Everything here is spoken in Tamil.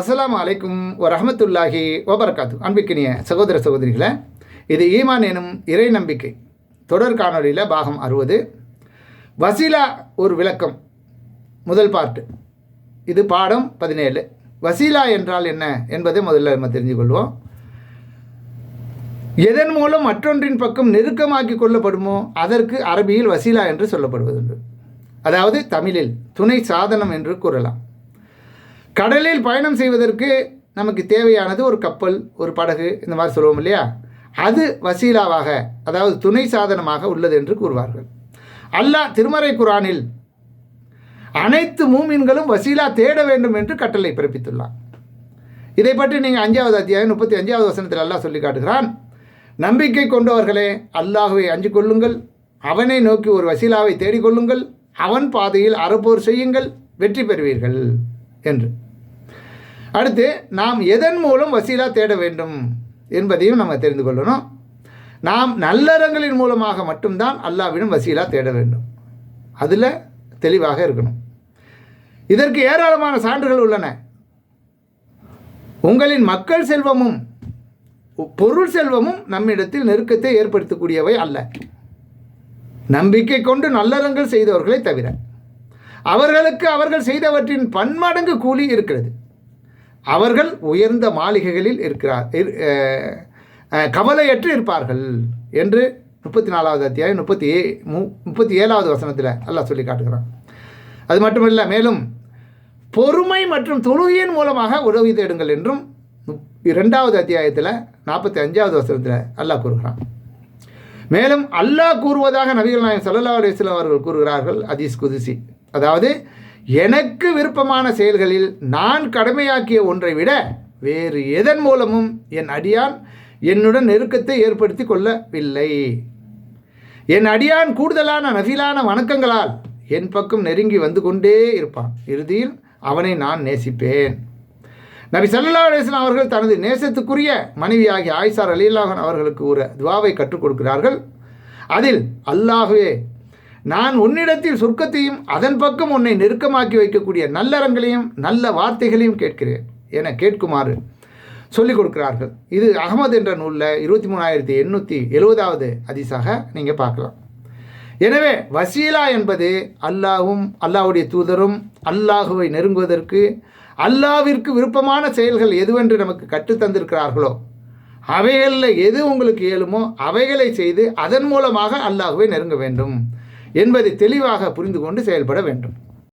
அஸ்லாம் அலைக்கும் வரஹமத்துல்லாஹி வபரகாத்து. அன்பிக்கினிய சகோதர சகோதரிகளை இது ஈமான் எனும் இறை நம்பிக்கை. தொடர் காணொலியில் பாகம் அறுபது. வசீலா ஒரு விளக்கம். முதல் பார்ட்டு இது பாடம் பதினேழு. வசீலா என்றால் என்ன என்பதை முதல்ல நம்ம தெரிஞ்சு கொள்வோம் எதன் மூலம் மற்றொன்றின் பக்கம் நெருக்கமாக்கி கொள்ளப்படுமோ அதற்கு அரபியில் வசீலா என்று சொல்லப்படுவதுண்டு. அதாவது தமிழில் துணை சாதனம் என்று கூறலாம். கடலில் பயணம் செய்வதற்கு நமக்கு தேவையானது ஒரு கப்பல் ஒரு படகு இந்த மாதிரி சொல்லுவோம் இல்லையா? அது வசீலாவாக அதாவது துணை சாதனமாக உள்ளது என்று கூறுவார்கள். அல்லாஹ் திருமறை குரானில் அனைத்து மூமின்களும் வசீலா தேட வேண்டும் என்று கட்டளை பிறப்பித்துள்ளார் இதை பற்றி நீங்கள் அஞ்சாவது அத்தியாயம் முப்பத்தி அஞ்சாவது வசனத்தில் அல்லாஹ் சொல்லி காட்டுகிறான். நம்பிக்கை கொண்டவர்களே அல்லாஹுவை அஞ்சு கொள்ளுங்கள். அவனை நோக்கி ஒரு வசீலாவை தேடிக்கொள்ளுங்கள் அவன் பாதையில் அறப்போர் செய்யுங்கள். வெற்றி பெறுவீர்கள் என்று. அடுத்து நாம் எதன் மூலம் வசீலா தேட வேண்டும் என்பதையும் நம்ம தெரிந்து கொள்ளணும். நாம் நல்லறங்களின் மூலமாக மட்டும்தான் அல்லாவிடம் வசீலா தேட வேண்டும். அதில் தெளிவாக இருக்கணும். இதற்கு ஏராளமான சான்றுகள் உள்ளன. உங்களின் மக்கள் செல்வமும் பொருள் செல்வமும் நம்மிடத்தில் நெருக்கத்தை ஏற்படுத்தக்கூடியவை அல்ல. நம்பிக்கை கொண்டு நல்லறங்கள் செய்தவர்களை தவிர அவர்களுக்கு அவர்கள் செய்தவற்றின் பன்மடங்கு கூலி இருக்கிறது. அவர்கள் உயர்ந்த மாளிகைகளில் இருக்கிறார் இரு- கவலையற்று இருப்பார்கள் என்று முப்பத்தி நாலாவது அத்தியாயம் முப்பத்தி ஏ மு முப்பத்தி ஏழாவது வசனத்தில் அல்லாஹ் சொல்லி காட்டுகிறான். அது மட்டுமல்ல மேலும் பொறுமை மற்றும் தொழுகையின் மூலமாக உதவி தேடுங்கள் என்றும் இரண்டாவது அத்தியாயத்தில் நாற்பத்தி அஞ்சாவது வசனத்தில் அல்லாஹ் கூறுகிறான். மேலும் அல்லாஹ் கூறுவதாக நபிகள் நாயகம் ஸல்லல்லாஹு அலைஹி அவர்கள் கூறுகிறார்கள் அதீஸ் குதிசி. அதாவது எனக்கு விருப்பமான செயல்களில் நான் கடமையாக்கிய ஒன்றை விட வேறு எதன் மூலமும் என் அடியான் என்னுடன் நெருக்கத்தை ஏற்படுத்தி கொள்ளவில்லை. என் அடியான் கூடுதலான நஃபிலான வணக்கங்களால் என் பக்கம் நெருங்கி வந்து கொண்டே இருப்பான். இறுதியில் அவனை நான் நேசிப்பேன். நபி சல்லா அலிஸ்லாம் அவர்கள் தனது நேசத்துக்குரிய மனைவியாகிய ஆயிசார் ரலீல்லாஹன் அவர்களுக்கு ஒரு துவாவை கற்றுக் கொடுக்கிறார்கள். அதில் அல்லாஹுவே நான் உன்னிடத்தில் சொர்க்கத்தையும் அதன் பக்கம் உன்னை நெருக்கமாக்கி வைக்கக்கூடிய நல்லறங்களையும் நல்ல வார்த்தைகளையும் கேட்கிறேன் என கேட்குமாறு சொல்லிக் கொடுக்கிறார்கள். இது அகமது என்ற நூலில் இருபத்தி மூணாயிரத்தி எண்ணூற்றி எழுபதாவது அதிசாக நீங்கள் பார்க்கலாம். எனவே வசீலா என்பது அல்லாவும் அல்லாஹ்வுடைய தூதரும் அல்லாஹுவை நெருங்குவதற்கு அல்லாவிற்கு விருப்பமான செயல்கள் எதுவென்று நமக்கு கற்றுத்தந்திருக்கிறார்களோ அவைகளில் எது உங்களுக்கு இயலுமோ அவைகளை செய்து அதன் மூலமாக அல்லாஹுவை நெருங்க வேண்டும். என்பதை தெளிவாக புரிந்து கொண்டு செயல்பட வேண்டும்.